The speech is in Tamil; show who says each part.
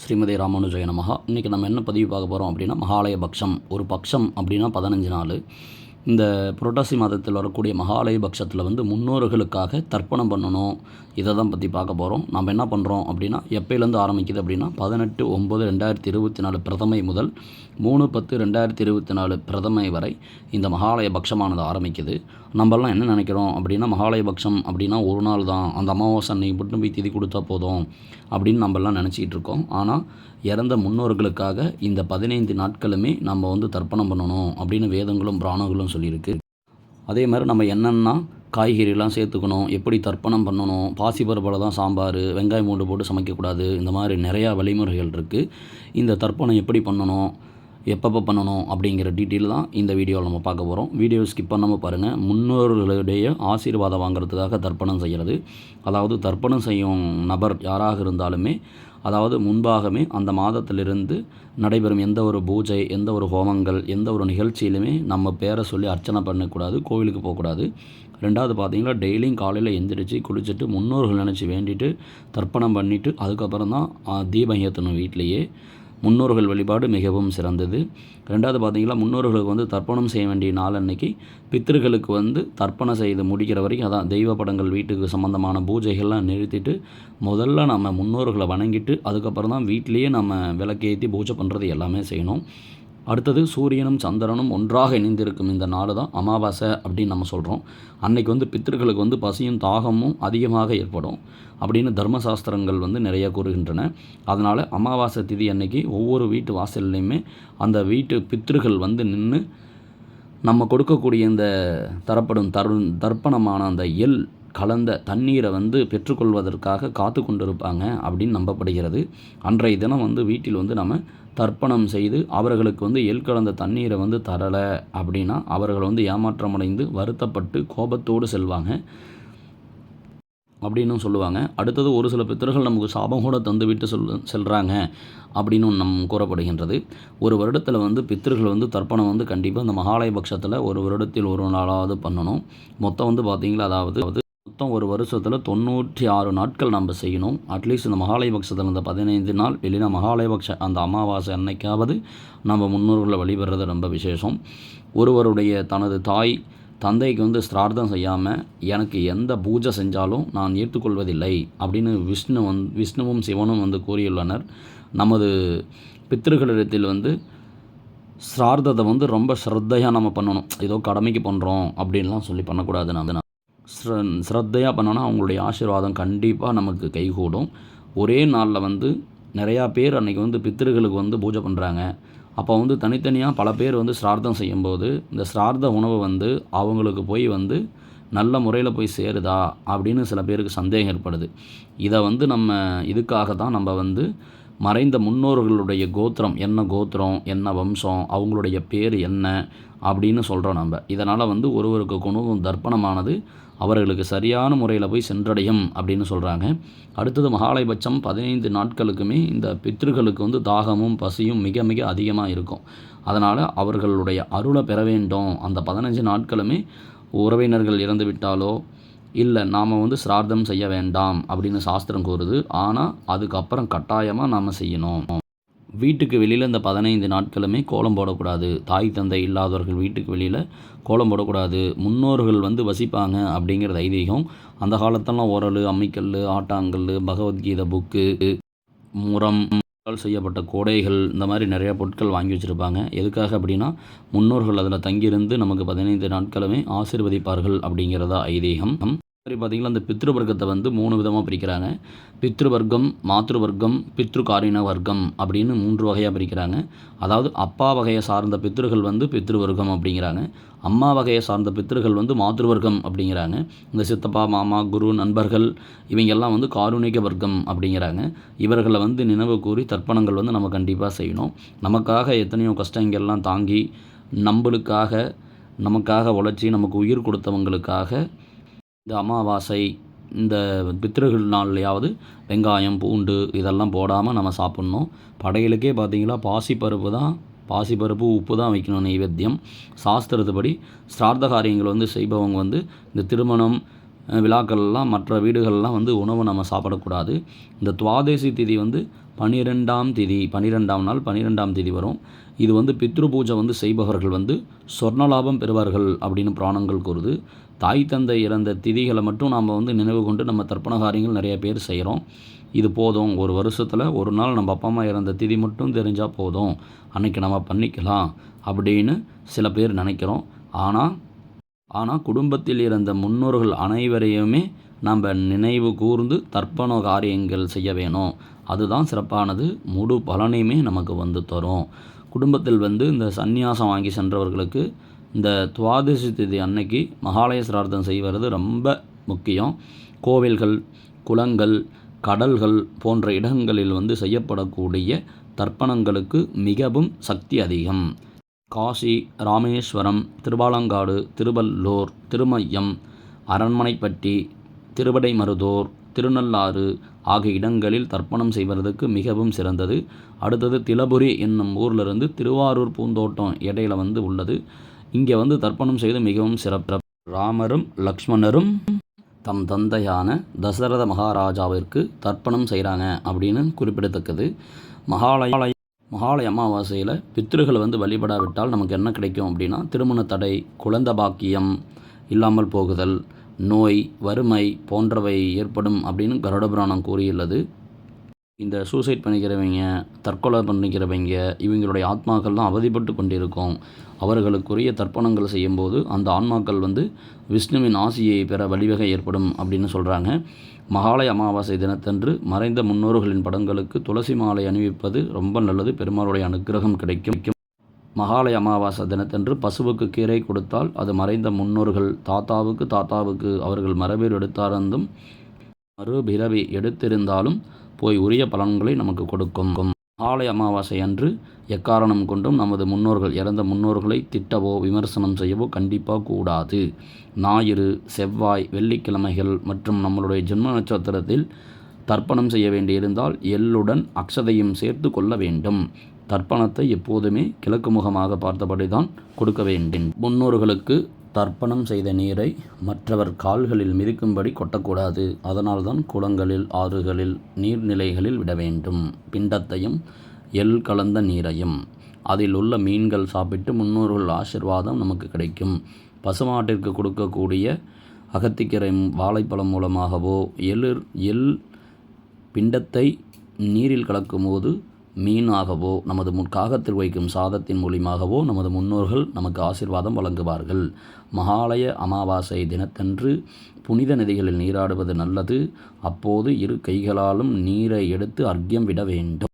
Speaker 1: ஸ்ரீமதி ராமானுஜய நமகா இன்றைக்கி நம்ம என்ன பதிவு பார்க்க போகிறோம் அப்படின்னா மகாலய பக்ஷம். ஒரு பக்ஷம் அப்படின்னா பதினஞ்சு நாள். இந்த புரட்டாசி மாதத்தில் வரக்கூடிய மகாலய பக்ஷத்தில் வந்து முன்னோர்களுக்காக தர்ப்பணம் பண்ணணும். இதை தான் பற்றி பார்க்க போகிறோம் நம்ம என்ன பண்ணுறோம் அப்படின்னா எப்பையிலேருந்து ஆரம்பிக்குது அப்படின்னா பதினெட்டு ஒம்பது ரெண்டாயிரத்தி இருபத்தி நாலு பிரதமை முதல் மூணு பத்து ரெண்டாயிரத்தி இருபத்தி நாலு பிரதமை வரை இந்த மகாலய பக்ஷமானது ஆரம்பிக்குது. நம்மலாம் என்ன நினைக்கிறோம்? அப்படின்னா மகாலயபக்ஷம் அப்படின்னா ஒரு நாள் தான். அந்த அமாவாசை அன்னைக்கு மட்டும் போய் திதி கொடுத்தா போதும் அப்படின்னு நம்மலாம் நினச்சிக்கிட்டு இருக்கோம். ஆனால் இறந்த முன்னோர்களுக்காக இந்த பதினைந்து நாட்களுமே நம்ம வந்து தர்ப்பணம் பண்ணணும் அப்படின்னு வேதங்களும் புராணங்களும் சொல்லியிருக்கு. அதே மாதிரி நம்ம என்னென்னா காய்கறிலாம் சேர்த்துக்கணும் எப்படி தர்ப்பணம் பண்ணணும் பாசிப்பருப்பில் தான் சாம்பார் வெங்காயம் மூண்டு போட்டு சமைக்கக்கூடாது இந்த மாதிரி நிறையா வழிமுறைகள் இருக்குது இந்த தர்ப்பணம் எப்படி பண்ணணும் எப்பப்போ பண்ணணும் அப்படிங்கிற டீட்டெயில் தான் இந்த வீடியோவில் நம்ம பார்க்க போகிறோம் வீடியோ ஸ்கிப் பண்ணாமல் பாருங்கள் முன்னோர்களுடைய ஆசீர்வாதம் வாங்குறதுக்காக தர்ப்பணம் செய்கிறது அதாவது தர்ப்பணம் செய்யும் நபர் யாராக இருந்தாலுமே அதாவது முன்பாகவே அந்த மாதத்திலிருந்து நடைபெறும் எந்த ஒரு பூஜை எந்த ஒரு ஹோமங்கள் எந்த ஒரு நிகழ்ச்சியிலுமே நம்ம பேரை சொல்லி அர்ச்சனை பண்ணக்கூடாது கோவிலுக்கு போகக்கூடாது. ரெண்டாவது பார்த்திங்கன்னா டெய்லியும் காலையில் எந்திரிச்சு குளிச்சுட்டு முன்னோர்கள் நினச்சி வேண்டிட்டு தர்ப்பணம் பண்ணிவிட்டு அதுக்கப்புறம் தான் தீபம் ஏற்றணும் வீட்டிலையே. முன்னோர்கள் வழிபாடு மிகவும் சிறந்தது. ரெண்டாவது பார்த்தீங்கன்னா முன்னோர்களுக்கு வந்து தர்ப்பணம் செய்ய வேண்டிய நாள் அன்னைக்கு பித்திருக்களுக்கு வந்து தர்ப்பணம் செய்து முடிக்கிற வரைக்கும் அதான் தெய்வ படங்கள் வீட்டுக்கு சம்மந்தமான பூஜைகள்லாம் நிறுத்திட்டு முதல்ல நம்ம முன்னோர்களை வணங்கிட்டு அதுக்கப்புறம் தான் வீட்டிலேயே நம்ம விளக்கேற்றி பூஜை பண்ணுறது எல்லாமே செய்யணும். அடுத்தது சூரியனும் சந்திரனும் ஒன்றாக இணைந்திருக்கும் இந்த நாள் தான் அமாவாசை அப்படின்னு நம்ம சொல்கிறோம் அன்னைக்கு வந்து பித்திருக்களுக்கு வந்து பசியும் தாகமும் அதிகமாக ஏற்படும் அப்படின்னு தர்மசாஸ்திரங்கள் வந்து நிறைய கூறுகின்றன. அதனால் அமாவாசை திதி அன்னைக்கு ஒவ்வொரு வீட்டு வாசல்லையுமே அந்த வீட்டு பித்திருக்கள் வந்து நின்று நம்ம கொடுக்கக்கூடிய இந்த தரப்படும் தரு தர்ப்பணமான அந்த எள் கலந்த தண்ணீரை வந்து பெற்றுக்கொள்வதற்காக காத்து கொண்டிருப்பாங்க அப்படின்னு நம்பப்படுகிறது. அன்றைய தினம் வந்து வீட்டில் வந்து நம்ம தர்ப்பணம் செய்து அவர்களுக்கு வந்து எல் கலந்த தண்ணீரை வந்து தரலை அப்படின்னா அவர்கள் வந்து ஏமாற்றமடைந்து வருத்தப்பட்டு கோபத்தோடு செல்வாங்க அப்படின்னும் சொல்லுவாங்க. அடுத்தது ஒரு சில பித்தர்கள் நமக்கு சாபம் கூட தந்து விட்டு சொல் செல்கிறாங்க அப்படின்னும் நம் கூறப்படுகின்றது. ஒரு வருடத்தில் வந்து பித்தர்கள் வந்து தர்ப்பணம் வந்து கண்டிப்பாக இந்த மகாலய பட்சத்தில் ஒரு வருடத்தில் ஒரு நாளாவது பண்ணணும். மொத்தம் வந்து பார்த்திங்களா அதாவது மொத்தம் ஒரு வருஷத்தில் தொண்ணூற்றி ஆறு நாட்கள் நம்ம செய்யணும். அட்லீஸ்ட் இந்த மகாலயபக்ஷத்தில் இந்த பதினைந்து நாள் இல்லைன்னா மகாலயபக்ஷ அந்த அமாவாசை அன்னைக்காவது நம்ம முன்னோர்களை வழிபடுறது ரொம்ப விசேஷம். ஒருவருடைய தனது தாய் தந்தைக்கு வந்து ஸ்ரார்த்தம் செய்யாமல் எனக்கு எந்த பூஜை செஞ்சாலும் நான் ஏற்றுக்கொள்வதில்லை அப்படின்னு விஷ்ணு வந் விஷ்ணுவும் சிவனும் வந்து கூறியுள்ளனர். நமது பித்திருக்களிடத்தில் வந்து ஸ்ரார்த்தத்தை வந்து ரொம்ப ஸ்ரத்தையாக நம்ம பண்ணணும். ஏதோ கடமைக்கு பண்ணுறோம் அப்படின்லாம் சொல்லி பண்ணக்கூடாது நான் அதனால் ஸ்ரத்தையாக பண்ணோன்னா அவங்களுடைய ஆசீர்வாதம் கண்டிப்பாக நமக்கு கைகூடும். ஒரே நாளில் வந்து நிறையா பேர் அன்றைக்கி வந்து பித்திருக்களுக்கு வந்து பூஜை பண்ணுறாங்க அப்போ வந்து தனித்தனியாக பல பேர் வந்து சிரார்த்தம் செய்யும்போது இந்த சிரார்த்த உணவு வந்து அவங்களுக்கு போய் வந்து நல்ல முறையில் போய் சேருதா அப்படின்னு சில பேருக்கு சந்தேகம் ஏற்படுது. இதை வந்து நம்ம இதுக்காக தான் நம்ம வந்து மறைந்த முன்னோர்களுடைய கோத்திரம் என்ன கோத்திரம் என்ன வம்சம் அவங்களுடைய பேர் என்ன அப்படின்னு சொல்கிறோம் நம்ம. இதனால் வந்து ஒருவருக்கு குணவும் தர்ப்பணமானது அவர்களுக்கு சரியான முறையில் போய் சென்றடையும் அப்படின்னு சொல்கிறாங்க அடுத்தது மகாலயபட்சம் பதினைந்து நாட்களுக்குமே இந்த பித்ருக்களுக்கு வந்து தாகமும் பசியும் மிக மிக அதிகமாக இருக்கும். அதனால் அவர்களுடைய அருளை பெற வேண்டும். அந்த பதினஞ்சு நாட்களுமே உறவினர்கள் இறந்து விட்டாலோ இல்லை நாம் வந்து சிரார்த்தம் செய்ய வேண்டாம் அப்படின்னு சாஸ்திரம் கூறுது. ஆனால் அதுக்கப்புறம் கட்டாயமாக நாம் செய்யணும். வீட்டுக்கு வெளியில் இந்த பதினைந்து நாட்களுமே கோலம் போடக்கூடாது. தாய் தந்தை இல்லாதவர்கள் வீட்டுக்கு வெளியில் கோலம் போடக்கூடாது. முன்னோர்கள் வந்து வசிப்பாங்க அப்படிங்கிறது ஐதீகம் அந்த காலத்தெல்லாம் உரல் அம்மிக்கல் ஆட்டாங்கல் பகவத்கீதை புக்கு முரம் செய்யப்பட்ட கோடைகள் இந்த மாதிரி நிறையா பொருட்கள் வாங்கி வச்சுருப்பாங்க. எதுக்காக அப்படின்னா முன்னோர்கள் அதில் தங்கியிருந்து நமக்கு பதினைந்து நாட்களுமே ஆசீர்வதிப்பார்கள் அப்படிங்கிறதா ஐதீகம். மாதிரி பார்த்திங்கன்னா அந்த பித்ருவர்க்கத்தை வந்து மூணு விதமாக பிரிக்கிறாங்க. பித்ரு வர்க்கம் பித்ருகாரின வர்க்கம் பித்ரு வர்க்கம் அப்படின்னு மூன்று வகையாக பிரிக்கிறாங்க. அதாவது அப்பா வகையை சார்ந்த பித்ருகள் வந்து பித்ருவர்க்கம் அப்படிங்கிறாங்க. அம்மா வகையை சார்ந்த பித்ருகள் வந்து மாத்ருவர்க்கம் அப்படிங்கிறாங்க. இந்த சித்தப்பா மாமா குரு நண்பர்கள் இவங்கெல்லாம் வந்து காருணிக வர்க்கம் அப்படிங்கிறாங்க. இவர்களை வந்து நினைவு கூறி தர்ப்பணங்கள் வந்து நம்ம கண்டிப்பாக செய்யணும். நமக்காக எத்தனையோ கஷ்டங்கள்லாம் தாங்கி நம்மளுக்காக நமக்காக உழைச்சி நமக்கு உயிர் கொடுத்தவங்களுக்காக இந்த அமாவாசை இந்த பித்திருகள் நாள்லையாவது வெங்காயம் பூண்டு இதெல்லாம் போடாமல் நம்ம சாப்பிட்ணும். படையலுக்கே பார்த்தீங்களா பாசிப்பருப்பு தான் பாசிப்பருப்பு உப்பு தான் வைக்கணும் நைவேத்தியம். சாஸ்திரத்துப்படி சிரார்த்த காரியங்கள் வந்து செய்பவங்க வந்து இந்த திருமணம் விழாக்கள்லாம் மற்ற வீடுகள்லாம் வந்து உணவு நம்ம சாப்பிடக்கூடாது. இந்த துவாதேசி திதி வந்து பனிரெண்டாம் திதி பனிரெண்டாம் நாள் பனிரெண்டாம் திதி வரும். இது வந்து பித்ரு பூஜை வந்து செய்பவர்கள் வந்து சொர்ணலாபம் பெறுவார்கள் அப்படின்னு புராணங்கள் கூறுது. தாய் தந்தை இறந்த திதிகளை மட்டும் நாம் வந்து நினைவு கொண்டு நம்ம தர்ப்பண காரியங்கள் நிறைய பேர் செய்கிறோம் இது போதும். ஒரு வருஷத்தில் ஒரு நாள் நம்ம அப்பா அம்மா இறந்த திதி மட்டும் தெரிஞ்சால் போதும். அன்றைக்கி நம்ம பண்ணிக்கலாம் அப்படின்னு சில பேர் நினைக்கிறோம். ஆனால் ஆனால் குடும்பத்தில் இருந்த முன்னோர்கள் அனைவரையுமே நம்ம நினைவு கூர்ந்து தர்ப்பண காரியங்கள் செய்ய வேணும். அதுதான் சிறப்பானது. முழு பலனையுமே நமக்கு வந்து தரும். குடும்பத்தில் வந்து இந்த சந்நியாசம் வாங்கி சென்றவர்களுக்கு இந்த துவாதசி திதி அன்னைக்கு மகாலய சிரார்த்தம் செய்வது ரொம்ப முக்கியம். கோவில்கள் குளங்கள் கடல்கள் போன்ற இடங்களில் வந்து செய்யப்படக்கூடிய தர்ப்பணங்களுக்கு மிகவும் சக்தி அதிகம். காசி ராமேஸ்வரம் திருவாலங்காடு திருவள்ளூர் திருமையம் அரண்மனைப்பட்டி திருவடைமருதூர் திருநள்ளாறு ஆகிய இடங்களில் தர்ப்பணம் செய்வதற்கு மிகவும் சிறந்தது. அடுத்தது திலபுரி என்னும் ஊரிலிருந்து திருவாரூர் பூந்தோட்டம் இடையில வந்து உள்ளது. இங்கே வந்து தர்ப்பணம் செய்து மிகவும் சிறப்பு ராமரும் லக்ஷ்மணரும் தம் தந்தையான தசரத மகாராஜாவிற்கு தர்ப்பணம் செய்கிறாங்க அப்படின்னு குறிப்பிடத்தக்கது. மகாலய மகாலய அமாவாசையில் பித்ருகளை வந்து வழிபடாவிட்டால் நமக்கு என்ன கிடைக்கும் அப்படின்னா திருமண தடை குழந்த பாக்கியம் இல்லாமல் போகுதல் நோய் வறுமை போன்றவை ஏற்படும் அப்படின்னு கருட புராணம் கூறியுள்ளது. இந்த சூசைட் பண்ணிக்கிறவங்க தற்கொலை பண்ணிக்கிறவங்க இவங்களுடைய ஆத்மாக்கள்லாம் அவதிப்பட்டு கொண்டிருக்கும். அவர்களுக்குரிய தர்ப்பணங்கள் செய்யும்போது அந்த ஆன்மாக்கள் வந்து விஷ்ணுவின் ஆசியை பெற வழிவகை ஏற்படும் அப்படின்னு சொல்கிறாங்க மகாலய அமாவாசை தினத்தன்று மறைந்த முன்னோர்களின் படங்களுக்கு துளசி மாலை அணிவிப்பது ரொம்ப நல்லது. பெருமாளுடைய அனுக்கிரகம் கிடைக்கும். மகாலய அமாவாசை தினத்தன்று பசுவுக்கு கீரை கொடுத்தால் அது மறைந்த முன்னோர்கள் தாத்தாவுக்கு தாத்தாவுக்கு அவர்கள் மரபீர் எடுத்தாரந்தும் மறுபிறவி எடுத்திருந்தாலும் போய் உரிய பலன்களை நமக்கு கொடுக்கும். ஆலய அமாவாசை அன்று எக்காரணம் கொண்டும் நமது முன்னோர்கள் இறந்த முன்னோர்களை திட்டவோ விமர்சனம் செய்யவோ கண்டிப்பாக கூடாது. ஞாயிறு செவ்வாய் வெள்ளிக்கிழமைகள் மற்றும் நம்மளுடைய ஜென்ம நட்சத்திரத்தில் தர்ப்பணம் செய்ய வேண்டியிருந்தால் எள்ளுடன் அக்ஷதையும் சேர்த்து கொள்ள வேண்டும். தர்ப்பணத்தை எப்போதுமே கிழக்கு முகமாக பார்த்தபடி தான் கொடுக்க வேண்டும். முன்னோர்களுக்கு தர்ப்பணம் செய்த நீரை மற்றவர் கால்களில் மிதிக்கும்படி கொட்டக்கூடாது. அதனால்தான் குளங்களில் ஆறுகளில் நீர்நிலைகளில் விட வேண்டும். பிண்டத்தையும் எள் கலந்த நீரையும். அதில் உள்ள மீன்கள் சாப்பிட்டு முன்னோர்கள் ஆசிர்வாதம் நமக்கு கிடைக்கும். பசுமாட்டிற்கு கொடுக்கக்கூடிய அகத்திக்கரை வாழைப்பழம் மூலமாகவோ எளிர் எள் பிண்டத்தை நீரில் கலக்கும்போது மீனாகவோ நமது முற்காகத்தில் வைக்கும் சாதத்தின் மூலியமாகவோ நமது முன்னோர்கள் நமக்கு ஆசிர்வாதம் வழங்குவார்கள். மகாலய அமாவாசை தினத்தன்று புனித நதிகளில் நீராடுவது நல்லது. அப்போது இரு கைகளாலும் நீரை எடுத்து அர்க்கியம் விட வேண்டும்.